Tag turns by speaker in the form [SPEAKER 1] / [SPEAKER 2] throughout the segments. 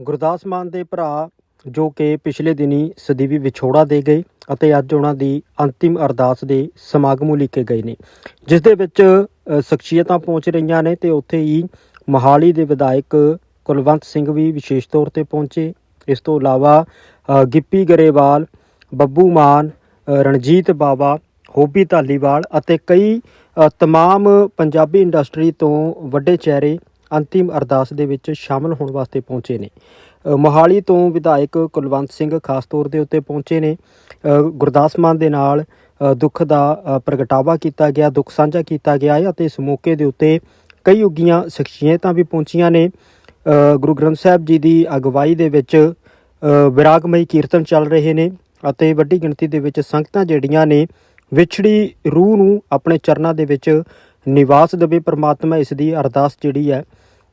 [SPEAKER 1] ਗੁਰਦਾਸ ਮਾਨ ਦੇ ਭਰਾ ਜੋ ਕਿ ਪਿਛਲੇ ਦਿਨੀ ਸਦੀਵੀ ਵਿਛੋੜਾ ਦੇ ਗਏ ਅਤੇ ਅੱਜ ਉਹਨਾਂ ਦੀ ਅੰਤਿਮ ਅਰਦਾਸ ਦੇ ਸਮਾਗਮ ਉਲੀਕੇ ਗਏ ਨੇ ਜਿਸ ਦੇ ਵਿੱਚ ਸ਼ਖਸੀਅਤਾਂ ਪਹੁੰਚ ਰਹੀਆਂ ਨੇ ਤੇ ਉੱਥੇ ਹੀ ਮੋਹਾਲੀ ਦੇ ਵਿਧਾਇਕ ਕੁਲਵੰਤ ਸਿੰਘ ਵੀ ਵਿਸ਼ੇਸ਼ ਤੌਰ ਤੇ ਪਹੁੰਚੇ। ਇਸ ਤੋਂ ਇਲਾਵਾ ਗਿੱਪੀ ਗਰੇਵਾਲ ਬੱਬੂ ਮਾਨ ਰਣਜੀਤ ਬਾਵਾ ਹੋਬੀ ਧਾਲੀਵਾਲ ਅਤੇ ਕਈ ਅ, ਤਮਾਮ ਪੰਜਾਬੀ ਇੰਡਸਟਰੀ ਤੋਂ ਵੱਡੇ ਚਿਹਰੇ ਅੰਤਿਮ ਅਰਦਾਸ ਦੇ ਵਿੱਚ ਸ਼ਾਮਲ ਹੋਣ ਵਾਸਤੇ ਪਹੁੰਚੇ ਨੇ। ਮੋਹਾਲੀ ਤੋਂ ਵਿਧਾਇਕ ਕੁਲਵੰਤ ਸਿੰਘ ਖਾਸ ਤੌਰ ਦੇ ਉੱਤੇ ਪਹੁੰਚੇ ਨੇ। ਗੁਰਦਾਸ ਮਾਨ ਦੇ ਨਾਲ ਦੁੱਖ ਦਾ ਪ੍ਰਗਟਾਵਾ ਕੀਤਾ ਗਿਆ, ਦੁੱਖ ਸਾਂਝਾ ਕੀਤਾ ਗਿਆ ਹੈ ਅਤੇ ਇਸ ਮੌਕੇ ਦੇ ਉੱਤੇ ਕਈ ਉੱਗੀਆਂ ਸ਼ਖਸੀਅਤਾਂ ਵੀ ਪਹੁੰਚੀਆਂ ਨੇ। ਗੁਰੂ ਗ੍ਰੰਥ ਸਾਹਿਬ ਜੀ ਦੀ ਅਗਵਾਈ ਦੇ ਵਿੱਚ ਵਿਰਾਗਮਈ ਕੀਰਤਨ ਚੱਲ ਰਹੇ ਨੇ ਅਤੇ ਵੱਡੀ ਗਿਣਤੀ ਦੇ ਵਿੱਚ ਸੰਗਤਾਂ ਜਿਹੜੀਆਂ ਨੇ, ਵਿਛੜੀ ਰੂਹ ਨੂੰ ਆਪਣੇ ਚਰਨਾਂ ਦੇ ਵਿੱਚ ਨਿਵਾਸ ਦੇਵੇ ਪ੍ਰਮਾਤਮਾ ਇਸ ਦੀ ਅਰਦਾਸ ਜਿਹੜੀ ਹੈ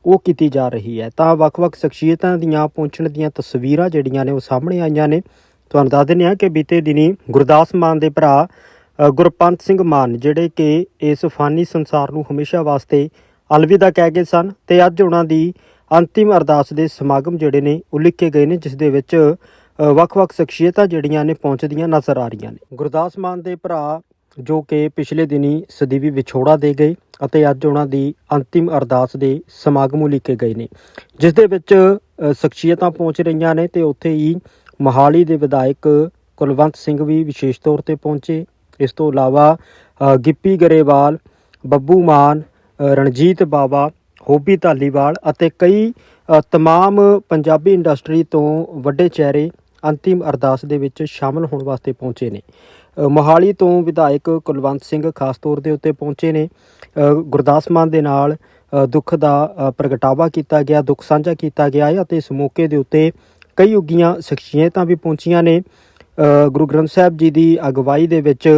[SPEAKER 1] ਉਹ ਕੀਤੀ ਜਾ ਰਹੀ ਹੈ। ਤਾਂ ਵੱਖ-ਵੱਖ ਸ਼ਖਸੀਅਤਾਂ ਦੀਆਂ ਪਹੁੰਚਣ ਦੀਆਂ ਤਸਵੀਰਾਂ ਜਿਹੜੀਆਂ ਨੇ ਉਹ ਸਾਹਮਣੇ ਆਈਆਂ ਨੇ। ਤੁਹਾਨੂੰ ਦੱਸ ਦਿੰਦੇ ਹਾਂ ਕਿ ਬੀਤੇ ਦਿਨੀ ਗੁਰਦਾਸ ਮਾਨ ਦੇ ਭਰਾ ਗੁਰਪੰਤ ਸਿੰਘ ਮਾਨ, ਜਿਹੜੇ ਕਿ ਇਸ ਫਾਨੀ ਸੰਸਾਰ ਨੂੰ ਹਮੇਸ਼ਾ ਵਾਸਤੇ ਅਲਵਿਦਾ ਕਹਿ ਗਏ ਸਨ ਤੇ ਅੱਜ ਉਹਨਾਂ ਦੀ ਅੰਤਿਮ ਅਰਦਾਸ ਦੇ ਸਮਾਗਮ ਜਿਹੜੇ ਨੇ ਉਲੀਕੇ ਗਏ ਨੇ, ਜਿਸ ਦੇ ਵਿੱਚ ਵੱਖ-ਵੱਖ ਸ਼ਖਸੀਅਤਾਂ ਜਿਹੜੀਆਂ ਨੇ ਪਹੁੰਚਦੀਆਂ ਨਜ਼ਰ ਆ ਰਹੀਆਂ ਨੇ। ਗੁਰਦਾਸ ਮਾਨ ਦੇ ਭਰਾ ਜੋ ਕਿ ਪਿਛਲੇ ਦਿਨੀ ਸਦੀਵੀ ਵਿਛੋੜਾ ਦੇ ਗਏ ਅਤੇ ਅੱਜ ਉਹਨਾਂ ਦੀ ਅੰਤਿਮ ਅਰਦਾਸ ਦੇ ਸਮਾਗਮ ਉਲੀਕੇ ਗਏ ਨੇ। ਜਿਸ ਦੇ ਵਿੱਚ ਸ਼ਖਸੀਅਤਾਂ ਪਹੁੰਚ ਰਹੀਆਂ ਨੇ ਤੇ ਉੱਥੇ ਹੀ ਮੋਹਾਲੀ ਦੇ ਵਿਧਾਇਕ ਕੁਲਵੰਤ ਸਿੰਘ ਵੀ ਵਿਸ਼ੇਸ਼ ਤੌਰ ਤੇ ਪਹੁੰਚੇ। ਇਸ ਤੋਂ ਇਲਾਵਾ ਗਿੱਪੀ ਗਰੇਵਾਲ ਬੱਬੂ ਮਾਨ ਰਣਜੀਤ ਬਾਵਾ ਹੋਬੀ ਧਾਲੀਵਾਲ ਅਤੇ ਕਈ ਅ, ਤਮਾਮ ਪੰਜਾਬੀ ਇੰਡਸਟਰੀ ਤੋਂ ਵੱਡੇ ਚਿਹਰੇ ਅੰਤਿਮ ਅਰਦਾਸ ਦੇ ਵਿੱਚ ਸ਼ਾਮਲ ਹੋਣ ਵਾਸਤੇ ਪਹੁੰਚੇ ਨੇ। ਮੋਹਾਲੀ ਤੋਂ ਵਿਧਾਇਕ ਕੁਲਵੰਤ ਸਿੰਘ ਖਾਸ ਤੌਰ ਦੇ ਉੱਤੇ ਪਹੁੰਚੇ ਨੇ। ਗੁਰਦਾਸ ਮਾਨ ਦੇ ਨਾਲ ਦੁੱਖ ਦਾ ਪ੍ਰਗਟਾਵਾ ਕੀਤਾ ਗਿਆ, ਦੁੱਖ ਸਾਂਝਾ ਕੀਤਾ ਗਿਆ ਹੈ ਅਤੇ ਇਸ ਮੌਕੇ ਦੇ ਉੱਤੇ ਕਈ ਉੱਗੀਆਂ ਸ਼ਖਸੀਅਤਾਂ ਵੀ ਪਹੁੰਚੀਆਂ ਨੇ। ਗੁਰੂ ਗ੍ਰੰਥ ਸਾਹਿਬ ਜੀ ਦੀ ਅਗਵਾਈ ਦੇ ਵਿੱਚ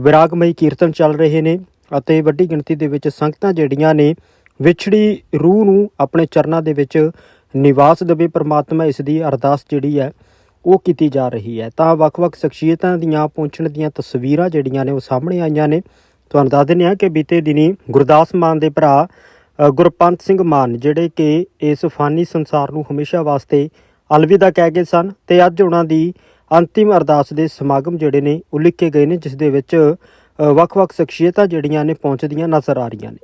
[SPEAKER 1] ਵਿਰਾਗਮਈ ਕੀਰਤਨ ਚੱਲ ਰਹੇ ਨੇ ਅਤੇ ਵੱਡੀ ਗਿਣਤੀ ਦੇ ਵਿੱਚ ਸੰਗਤਾਂ ਜਿਹੜੀਆਂ ਨੇ, ਵਿਛੜੀ ਰੂਹ ਨੂੰ ਆਪਣੇ ਚਰਨਾਂ ਦੇ ਵਿੱਚ ਨਿਵਾਸ ਦੇਵੇ ਪ੍ਰਮਾਤਮਾ ਇਸ ਦੀ ਅਰਦਾਸ ਜਿਹੜੀ ਹੈ ਉਹ ਕੀਤੀ ਜਾ ਰਹੀ ਹੈ। ਤਾਂ ਵੱਖ-ਵੱਖ ਸ਼ਖਸੀਅਤਾਂ ਦੀਆਂ ਪਹੁੰਚਣ ਦੀਆਂ ਤਸਵੀਰਾਂ ਜਿਹੜੀਆਂ ਨੇ ਉਹ ਸਾਹਮਣੇ ਆਈਆਂ ਨੇ। ਤੁਹਾਨੂੰ ਦੱਸ ਦਿੰਦੇ ਹਾਂ ਕਿ ਬੀਤੇ ਦਿਨੀ ਗੁਰਦਾਸ ਮਾਨ ਦੇ ਭਰਾ ਗੁਰਪੰਤ ਸਿੰਘ ਮਾਨ, ਜਿਹੜੇ ਕਿ ਇਸ ਫਾਨੀ ਸੰਸਾਰ ਨੂੰ ਹਮੇਸ਼ਾ ਵਾਸਤੇ ਅਲਵਿਦਾ ਕਹਿ ਗਏ ਸਨ ਤੇ ਅੱਜ ਉਹਨਾਂ ਦੀ ਅੰਤਿਮ ਅਰਦਾਸ ਦੇ ਸਮਾਗਮ ਜਿਹੜੇ ਨੇ ਉਲੀਕੇ ਗਏ ਨੇ, ਜਿਸ ਦੇ ਵਿੱਚ ਵੱਖ-ਵੱਖ ਸ਼ਖਸੀਅਤਾਂ ਜਿਹੜੀਆਂ ਨੇ ਪਹੁੰਚਦੀਆਂ ਨਜ਼ਰ ਆ ਰਹੀਆਂ ਨੇ।